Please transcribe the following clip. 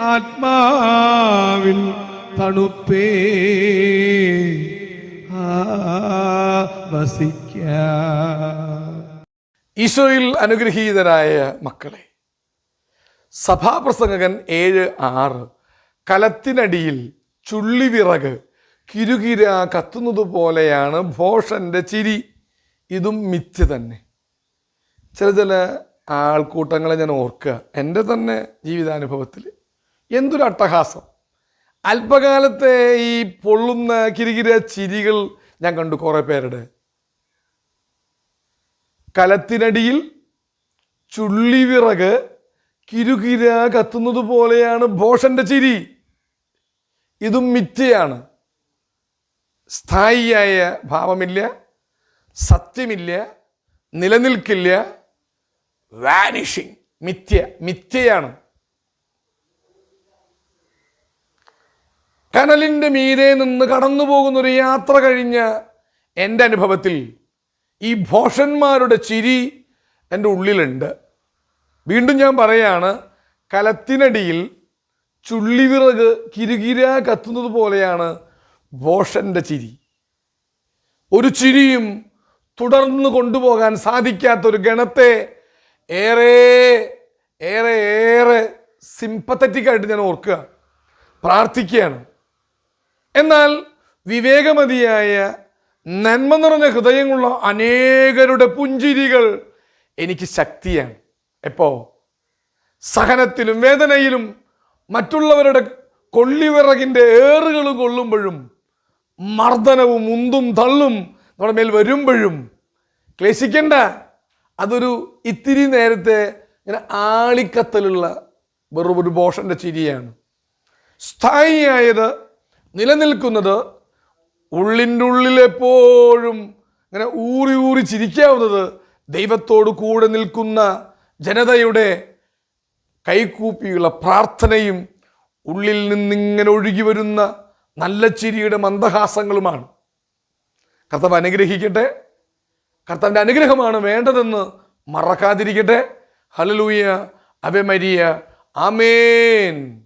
ആത്മാവിൻ തണുപ്പേ. വസിക്ക. ഈശോയിൽ അനുഗ്രഹീതരായ മക്കളെ സഭാപ്രസംഗകൻ ഏഴ് ആറ് കലത്തിനടിയിൽ ചുള്ളിവിറക് കിരുകിര കത്തുന്നത് പോലെയാണ് ഭോഷന്റെ ചിരി. ഇതും മിഥ്യ തന്നെ. ചില ചില ആൾക്കൂട്ടങ്ങളെ ഞാൻ ഓർക്കുക എന്റെ തന്നെ ജീവിതാനുഭവത്തിൽ. എന്തൊരു അട്ടഹാസം. അല്പകാലത്തെ ഈ പൊള്ളുന്ന കിരികിര ചിരികൾ ഞാൻ കണ്ടു കുറേ പേരുടെ. കലത്തിനടിയിൽ ചുള്ളിവിറക് കിരുകിര കത്തുന്നത് പോലെയാണ് ഭോഷന്റെ ചിരി. ഇതും മിഥ്യയാണ്. സ്ഥായിയായ ഭാവമില്ല സത്യമില്ല നിലനിൽക്കില്ല. വാനിഷിങ് മിഥ്യ മിഥ്യയാണ്. കനലിന്റെ മീതെ നിന്ന് കടന്നു പോകുന്ന ഒരു യാത്ര കഴിഞ്ഞ് എന്റെ അനുഭവത്തിൽ ഈ ഭോഷന്മാരുടെ ചിരി എന്റെ ഉള്ളിലുണ്ട്. വീണ്ടും ഞാൻ പറയാണ് കലത്തിനടിയിൽ ചുള്ളിവിറക് കിരുകിര കത്തുന്നത് പോലെയാണ് ഭോഷന്റെ ചിരി. ഒരു ചിരിയും തുടർന്ന് കൊണ്ടുപോകാൻ സാധിക്കാത്തൊരു ഗണത്തെ ഏറെ ഏറെ ഏറെ സിംപത്തറ്റിക്കായിട്ട് ഞാൻ ഓർക്കുക പ്രാർത്ഥിക്കുകയാണ്. എന്നാൽ വിവേകമതിയായ നന്മ നിറഞ്ഞ ഹൃദയമുള്ള അനേകരുടെ പുഞ്ചിരികൾ എനിക്ക് ശക്തിയാണ്. എപ്പോ? സഹനത്തിലും വേദനയിലും മറ്റുള്ളവരുടെ കൊള്ളിവിറകിന്റെ ഏറുകൾ കൊള്ളുമ്പോഴും മർദ്ദനവും ഉന്തും തള്ളും നമ്മുടെ മേൽ വരുമ്പോഴും. ക്ലേശിക്കണ്ട. അതൊരു ഇത്തിരി നേരത്തെ ഇങ്ങനെ ആളിക്കത്തലുള്ള വെറും ഒരു ബോഷന്റെ ചിരിയാണ്. സ്ഥായിയായത് നിലനിൽക്കുന്നത് ഉള്ളിന്റെ ഉള്ളിലെപ്പോഴും ഇങ്ങനെ ഊറി ഊറി ചിരിക്കാവുന്നത് ദൈവത്തോട് കൂടെ നിൽക്കുന്ന ജനതയുടെ കൈകൂപ്പിയുള്ള പ്രാർത്ഥനയും ഉള്ളിൽ നിന്നിങ്ങനെ ഒഴുകി വരുന്ന നല്ല ചിരിയുടെ മന്ദഹാസങ്ങളുമാണ്. കർത്താവ് അനുഗ്രഹിക്കട്ടെ. കർത്താവിന്റെ അനുഗ്രഹമാണ് വേണ്ടതെന്ന് മറക്കാതിരിക്കട്ടെ. ഹലലൂയ അവ മരിയ. ആമേൻ.